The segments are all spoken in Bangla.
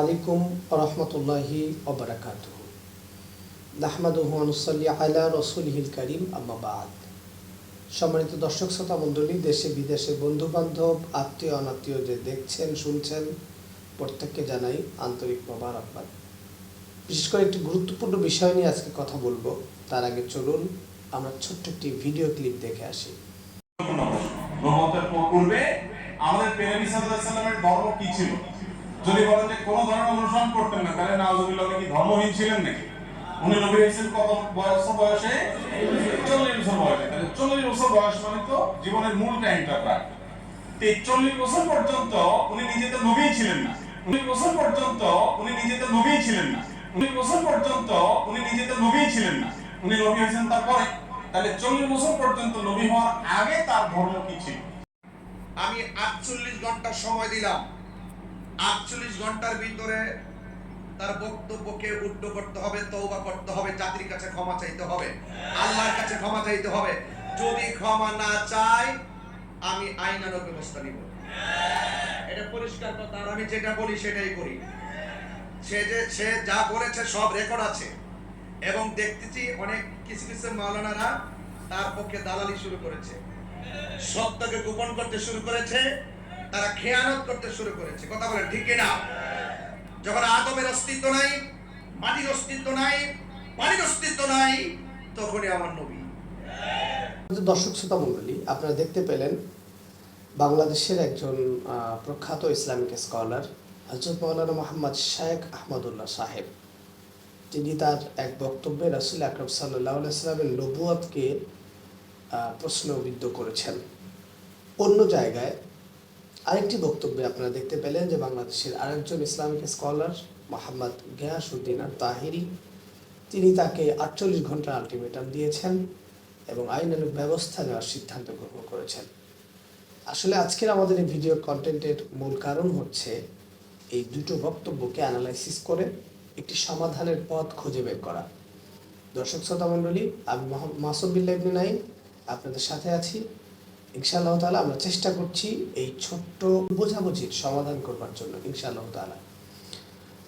আলাইকুম রহমতুল্লাহি ওবরাকাত নাহমাদুহু আনুসাল্লি আলা রসুলহিল করিম আম্মাবাদ সম্মানিত দর্শক শ্রোতা মণ্ডলী, দেশে বিদেশে বন্ধু বান্ধব আত্মীয় অনাত্মীয় যে দেখছেন, শুনছেন, প্রত্যেককে জানাই আন্তরিক মোবারকবাদ। বিশেষ করে একটি গুরুত্বপূর্ণ বিষয় নিয়ে আজকে কথা বলব। তার আগে চলুন আমরা ছোট্ট একটি ভিডিও ক্লিপ দেখে আসি। নবুয়তের পূর্বে আমাদের আলাইহি সাল্লামের কি ছিল? যদি বলেন যে কোন ধর্ম অনুসরণ করতেন না, তাহলে নাউজুবিল্লাহ উনি কি ধর্মহীন ছিলেন নাকি? উনি নবী হয়েছেন কত বয়স বয়সে? চল্লিশ বছর বয়সে। তাহলে চল্লিশ বছর বয়স মানে তো জীবনের মূল টাইমটা প্রায়। এই চল্লিশ বছর পর্যন্ত উনি নিজে তো নবী ছিলেন না। উনিশ বছর পর্যন্ত উনি নিজে তো নবী ছিলেন না। উনিশ বছর পর্যন্ত উনি নিজে তো নবী ছিলেন না। উনি নবী হয়েছেন তারপরে। তাহলে চল্লিশ বছর পর্যন্ত নবী হওয়ার আগে তার ধর্ম কি ছিল? আমি আটচল্লিশ ঘণ্টা সময় দিলাম। আটচল্লিশ ঘণ্টার ভিতরে তার বক্তব্যকে উড্ড করতে হবে তৌবা করতে হবে, জাতির কাছে ক্ষমা চাইতে হবে, আল্লাহর কাছে ক্ষমা চাইতে হবে। যদি ক্ষমা না চাই, আমি আইনানুগ ব্যবস্থা নিব। এটা পরিষ্কার কথা, আর আমি যেটা বলি সেটাই করি। সে যে, সে যা বলেছে সব রেকর্ড আছে। এবং দেখতেছি অনেক কিছু কিছু মাওলানারা তার পক্ষে দালালি শুরু করেছে। সত্যকে গোপন করতে শুরু করেছে। তারা খেয়ানত করতে শুরু করেছে। কথা বলে ঠিক না যখন আদমের অস্তিত্ব নাই মাটির অস্তিত্ব নাই পানির অস্তিত্ব নাই তখনই আমার নবী। দর্শক শ্রোতা মণ্ডলী আপনারা দেখতে পেলেন বাংলাদেশের একজন প্রখ্যাত ইসলামিক স্কলার হজরত মৌলানা মোহাম্মদ শায়েখ আহমদুল্লাহ সাহেব। তিনি তার এক বক্তব্যে রাসুল আকরম সাল্লাহ সাল্লামের নবুয়াতকে আহ, প্রশ্নবিদ্ধ করেছেন। অন্য জায়গায় আরেকটি বক্তব্যে আপনারা দেখতে পেলেন যে বাংলাদেশের আরেকজন ইসলামিক স্কলার, মোহাম্মদ গিয়াসুদ্দিন আর তাহিরি তিনি তাকে আটচল্লিশ ঘণ্টা আলটিমেটাম দিয়েছেন এবং আইনানুগ ব্যবস্থা নেওয়ার সিদ্ধান্ত গ্রহণ করেছেন। আসলে আজকের আমাদের এই ভিডিও কন্টেন্টের মূল কারণ হচ্ছে এই দুটো বক্তব্যকে অ্যানালাইসিস করে একটি সমাধানের পথ খুঁজে বের করা। দর্শক শ্রোতা মণ্ডলী আমি মাসুদ বিল্লাহ ইবনে আপনাদের সাথে আছি। ইনশাআল্লাহ তাআলা আমরা চেষ্টা করছি এই ছোট্ট বোঝাবুঝির সমাধান করবার জন্য, ইনশাআল্লাহ তাআলা।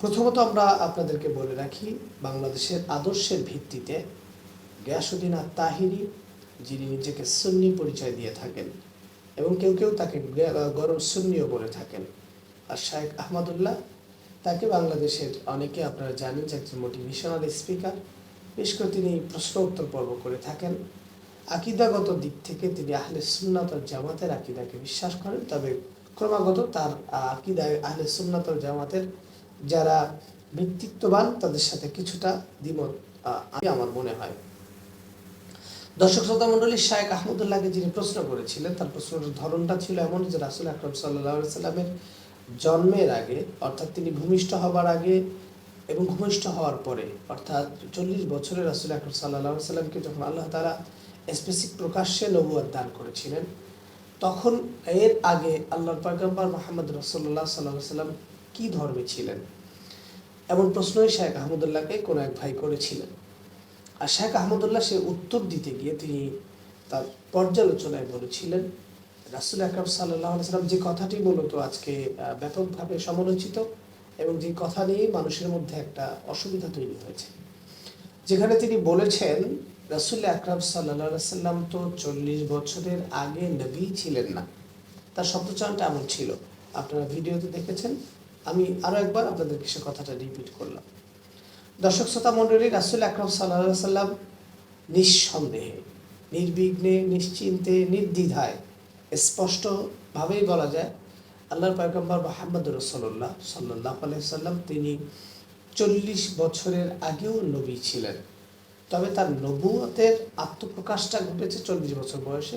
প্রথমত আমরা আপনাদেরকে বলে রাখি, বাংলাদেশের আদর্শের ভিত্তিতে গিয়াসুদ্দিন আর তাহিরি যিনি নিজেকে সুন্নি পরিচয় দিয়ে থাকেন এবং কেউ কেউ তাকে গরম সুন্নিও বলে থাকেন। আর শায়েখ আহমদুল্লাহ, তাকে বাংলাদেশের অনেকে আপনারা জানেন যে একজন মোটিভেশনাল স্পিকার বেশ করে তিনি প্রশ্ন উত্তর পর্ব করে থাকেন। আকিদাগত দিক থেকে তিনি আহলে সুন্নাত জামাতের আকিদাকে বিশ্বাস করেন, তবে ক্রমাগত তার আকিদায় আহলে সুন্নাত জামাতের যারা ব্যক্তিত্ববান, তাদের সাথে কিছুটা দ্বিমত আমি, আমার মনে হয়। দর্শক শ্রোতা মন্ডলী শায়েখ আহমদুল্লাহকে যিনি প্রশ্ন করেছিলেন, তার প্রশ্নের ধরনটা ছিল এমন যে রাসুল আকরম সাল্লাহ সাল্লামের জন্মের আগে, অর্থাৎ তিনি ভূমিষ্ঠ হবার আগে এবং ভূমিষ্ঠ হওয়ার পরে, অর্থাৎ চল্লিশ বছরের রাসুল আকরম সাল্লাহ সাল্লামকে যখন আল্লাহ তারা স্পেসিফিক প্রকাশ্যে নবুয়াদ দান করেছিলেন। তখন এর আগে আল্লাহর পাগম্বর মোহাম্মদ রসল্লাহ সাল্লাহ সাল্লাম কী ধর্মে ছিলেন? এমন প্রশ্নই শেখ আহমদুল্লাহকে কোনো এক ভাই করেছিলেন। আর শেখ আহমদুল্লাহ সে উত্তর দিতে গিয়ে তিনি তার পর্যালোচনায় বলেছিলেন, রাসুল আকরম সাল্লাহ সাল্লাম যে কথাটি মূলত আজকে ব্যাপকভাবে সমালোচিত এবং যে কথা নিয়ে মানুষের মধ্যে একটা অসুবিধা তৈরি হয়েছে। যেখানে তিনি বলেছেন রাসুল আকরাম সাল্লাহ সাল্লাম তো চল্লিশ বছরের আগে নবী ছিলেন না। তার শব্দচয়নটা এমন ছিল। আপনারা ভিডিওতে দেখেছেন। আমি আরও একবার আপনাদেরকে সে কথাটা রিপিট করলাম। দর্শক, শ্রোতা মণ্ডলী, রাসুল আকরম সাল্লাহ সাল্লাম নিঃসন্দেহে, নির্বিঘ্নে, নিশ্চিন্তে, নির্দ্বিধায় স্পষ্টভাবেই বলা যায়, আল্লাহর পয়গম্বর মোহাম্মদ রসল্লাহ সাল্লাহ সাল্লাম তিনি চল্লিশ বছরের আগেও নবী ছিলেন। তবে তার নবুয়তের আত্মপ্রকাশটা ঘটেছে চল্লিশ বছর বয়সে,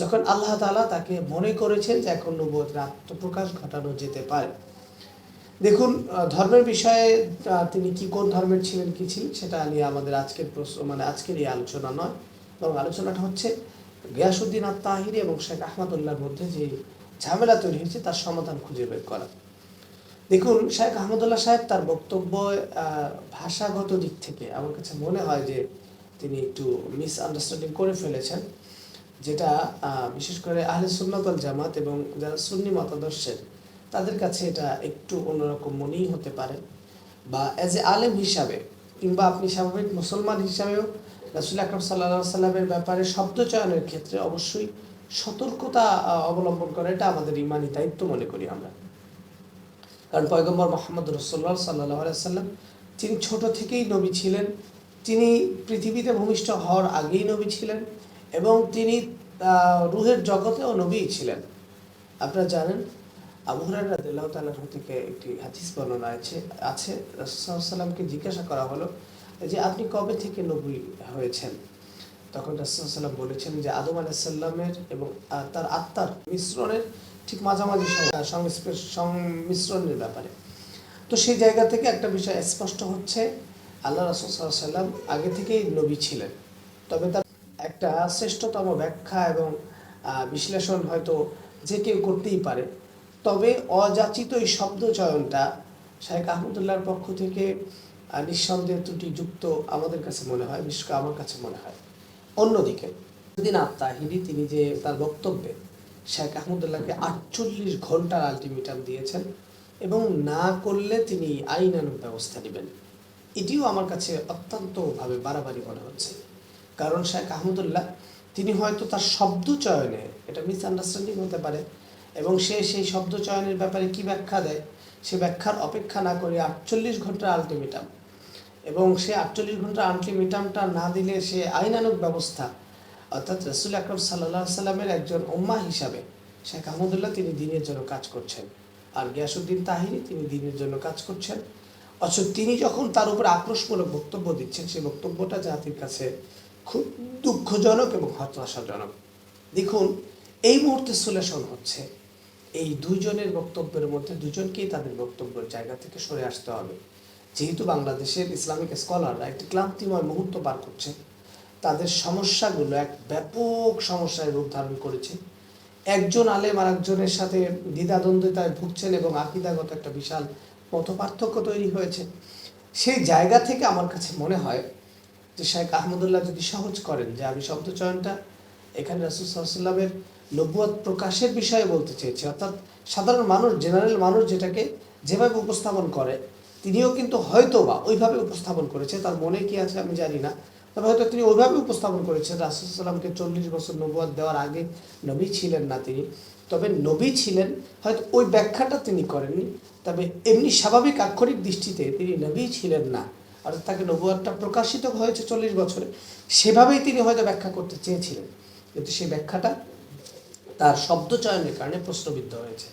যখন আল্লাহ তালা তাকে মনে করেছেন যে এখন নবুয়তের আত্মপ্রকাশ ঘটানো যেতে পারে। দেখুন ধর্মের বিষয়ে তিনি কি, কোন ধর্মের ছিলেন, কি ছিলেন, সেটা নিয়ে আমাদের আজকের প্রশ্ন মানে আজকের এই আলোচনা নয়। বরং আলোচনাটা হচ্ছে গিয়াসুদ্দিন আর তাহিরি এবং শেখ আহমদুল্লাহর মধ্যে যে ঝামেলা তৈরি হয়েছে, তার সমাধান খুঁজে বের করা। দেখুন শেখ আহমদুল্লাহ সাহেব তার বক্তব্য ভাষাগত দিক থেকে আমার কাছে মনে হয় যে তিনি একটু মিস আন্ডারস্ট্যান্ডিং করে ফেলেছেন, যেটা বিশেষ করে আহলে সুন্নত জামাত এবং যারা সুন্নি মতাদর্শের, তাদের কাছে এটা একটু অন্যরকম মনেই হতে পারে। বা অ্যাজ এ আলেম হিসাবে কিংবা আপনি স্বাভাবিক মুসলমান হিসাবেও রাসুল আকরম সাল্লা সাল্লামের ব্যাপারে শব্দ চয়নের ক্ষেত্রে অবশ্যই সতর্কতা অবলম্বন করা, এটা আমাদের ইমানি দায়িত্ব মনে করি আমরা। কারণ পয়গম্বর মোহাম্মদ রসোল্লা সাল্লাহ সাল্লাম তিনি ছোট থেকেই নবী ছিলেন। তিনি পৃথিবীতে ভূমিষ্ঠ হওয়ার আগেই নবী ছিলেন এবং তিনি রুহের জগতেও নবী ছিলেন। আপনারা জানেন, আবু রাদিয়াল্লাহু তাআলা থেকে একটি হাদিস বর্ণনা আছে আছে। রাসূলুল্লাহ জিজ্ঞাসা করা হলো যে, আপনি কবে থেকে নবী হয়েছেন? তখন রাসূলুল্লাহ সাল্লাম বলেছেন যে, আদম আলাইসাল্লামের এবং তার আত্মার মিশ্রণের ঠিক মাঝামাঝি সংমিশ্রণের ব্যাপারে। তো সেই জায়গা থেকে একটা বিষয় স্পষ্ট হচ্ছে, আল্লাহ রাসূল আগে থেকেই নবী ছিলেন। তবে তার একটা শ্রেষ্ঠতম ব্যাখ্যা এবং বিশ্লেষণ হয়তো যে কেউ করতেই পারে। তবে অযাচিত এই শব্দ চয়নটা শাহেখ আহমদুল্লাহর পক্ষ থেকে নিঃসন্দেহে ত্রুটিযুক্ত আমাদের কাছে মনে হয়, বিশেষ করে আমার কাছে মনে হয়। অন্যদিকে দিন আত্মাহিরি তিনি যে তার বক্তব্যে শেখ আহমদুল্লাহকে আটচল্লিশ ঘণ্টার আলটিমেটাম দিয়েছেন এবং না করলে তিনি আইনানুগ ব্যবস্থা নেবেন। এটিও আমার কাছে অত্যন্তভাবে বাড়াবাড়ি মনে হচ্ছে। কারণ শেখ আহমদুল্লাহ, তিনি হয়তো তার শব্দ চয়নে, এটা মিসআন্ডারস্ট্যান্ডিং হতে পারে, এবং সে সেই শব্দ চয়নের ব্যাপারে কি ব্যাখ্যা দেয়, সে ব্যাখ্যার অপেক্ষা না করে আটচল্লিশ ঘণ্টার আলটিমেটাম। এবং সে আটচল্লিশ ঘণ্টার আলটিমেটামটা না দিলে সে আইনানুগ ব্যবস্থা অর্থাৎ রসুল আকরম সাল্লাহ সাল্লামের একজন উম্মা হিসাবে শেখ আহমদুল্লাহ তিনি দিনের জন্য কাজ করছেন। আর গিয়াসুদ্দিন তাহিরি তিনি দিনের জন্য কাজ করছেন। অথচ তিনি যখন তার উপর আক্রোশমূলক বক্তব্য দিচ্ছেন, সেই বক্তব্যটা জাতির কাছে খুব দুঃখজনক এবং হতাশাজনক। দেখুন, এই মুহূর্তে সুলেশন হচ্ছে। এই দুইজনের বক্তব্যের মধ্যে দুজনকেই তাদের বক্তব্যের জায়গা থেকে সরে আসতে হবে। যেহেতু বাংলাদেশের ইসলামিক স্কলাররা একটি ক্লান্তিময় মুহূর্ত পার করছে তাদের সমস্যাগুলো এক ব্যাপক সমস্যায় রূপ ধারণ করেছে। একজন আলেম আর একজনের সাথে দ্বিধাদ্বন্দ্বিতায় ভুগছেন এবং আকিদাগত একটা বিশাল মত পার্থক্য তৈরি হয়েছে। সেই জায়গা থেকে আমার কাছে মনে হয় যে শেখ আহমদুল্লাহ যদি সহজ করেন যে আমি শব্দচয়নটা এখানে রাসুল সাল্লামের নব্বত প্রকাশের বিষয়ে বলতে চেয়েছি, অর্থাৎ সাধারণ মানুষ, জেনারেল মানুষ যেটাকে যেভাবে উপস্থাপন করে, তিনিও কিন্তু হয়তো বা ওইভাবে উপস্থাপন করেছে। তার মনে কি আছে আমি জানি না। তবে হয়তো তিনি ওইভাবে উপস্থাপন করেছেন রাসুলসাল্লামকে চল্লিশ বছর নবুয়াদ দেওয়ার আগে নবী ছিলেন না তিনি। তবে নবী ছিলেন, হয়তো ওই ব্যাখ্যাটা তিনি করেননি, তবে এমনি স্বাভাবিক আক্ষরিক দৃষ্টিতে তিনি নবী ছিলেন না। অর্থাৎ তাকে নবুয়াদটা প্রকাশিত হয়েছে চল্লিশ বছরে, সেভাবেই তিনি হয়তো ব্যাখ্যা করতে চেয়েছিলেন। কিন্তু সেই ব্যাখ্যাটা তার শব্দ চয়নের কারণে প্রশ্নবিদ্ধ হয়েছে।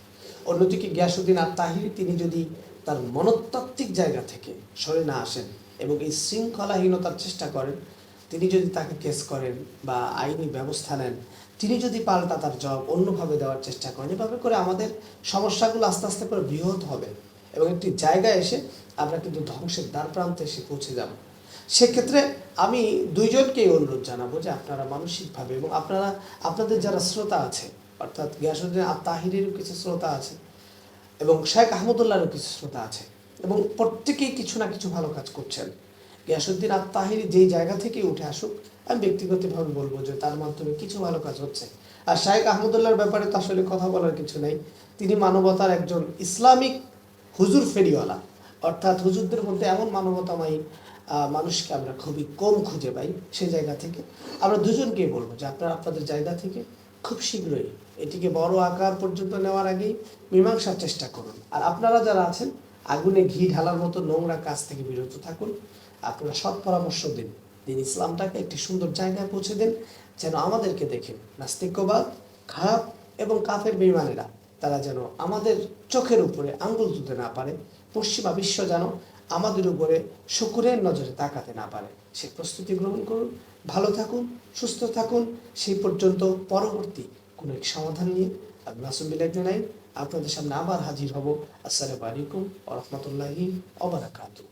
অন্যদিকে গিয়াসুদ্দিন আর তাহিরি তিনি যদি তার মনস্তাত্ত্বিক জায়গা থেকে সরে না আসেন এবং এই শৃঙ্খলাহীনতার চেষ্টা করেন, তিনি যদি তাকে কেস করেন বা আইনি ব্যবস্থা নেন, তিনি যদি পাল্টা তার জবাব অন্যভাবে দেওয়ার চেষ্টা করেন, এভাবে করে আমাদের সমস্যাগুলো আস্তে আস্তে করে বৃহৎ হবে এবং একটি জায়গায় এসে আমরা কিন্তু ধ্বংসের দ্বার প্রান্তে এসে পৌঁছে যাব। সেক্ষেত্রে আমি দুইজনকেই অনুরোধ জানাব যে আপনারা মানসিকভাবে এবং আপনারা, আপনাদের যারা শ্রোতা আছে, অর্থাৎ গিয়াসুদ্দিন আর তাহিরেরও কিছু শ্রোতা আছে এবং শেখ আহমদুল্লাহরও কিছু শ্রোতা আছে এবং প্রত্যেকেই কিছু না কিছু ভালো কাজ করছেন। গিয়াসুদ্দিন আর তাহির যেই জায়গা থেকে উঠে আসুক, আমি ব্যক্তিগতভাবে বলব যে তার মাধ্যমে কিছু ভালো কাজ হচ্ছে। আর শাহেক আহমদুল্লাহর ব্যাপারে তো আসলে কথা বলার কিছু নেই। তিনি মানবতার একজন ইসলামিক হুজুর ফেরিওয়ালা। অর্থাৎ হুজুরদের মধ্যে এমন মানবতাময়ী মানুষকে আমরা খুবই কম খুঁজে পাই সেই জায়গা থেকে। আমরা দুজনকেই বলব যে আপনারা আপনাদের জায়গা থেকে খুব শীঘ্রই এটিকে বড় আকার পর্যন্ত নেওয়ার আগেই মীমাংসার চেষ্টা করুন। আর আপনারা যারা আছেন আগুনে ঘি ঢালার মতো নোংরা কাজ থেকে বিরত থাকুন। আপনারা সৎ পরামর্শ দিন। দিন ইসলামটাকে একটি সুন্দর জায়গায় পৌঁছে দেন, যেন আমাদেরকে দেখে নাস্তিক্যবাদ খারাপ এবং কাফের বেইমানেরা তারা যেন আমাদের চোখের উপরে আঙ্গুল তুলতে না পারে, পশ্চিমা বিশ্ব যেন আমাদের উপরে শুকুরের নজরে তাকাতে না পারে। সে প্রস্তুতি গ্রহণ করুন, ভালো থাকুন, সুস্থ থাকুন। সেই পর্যন্ত পরবর্তী কোনো এক সমাধান নিয়ে মাসুম বিলাই আপনাদের সামনে আবার হাজির হব। আসসালামু আলাইকুম ওরহমতুল্লাহি অবরাকাতু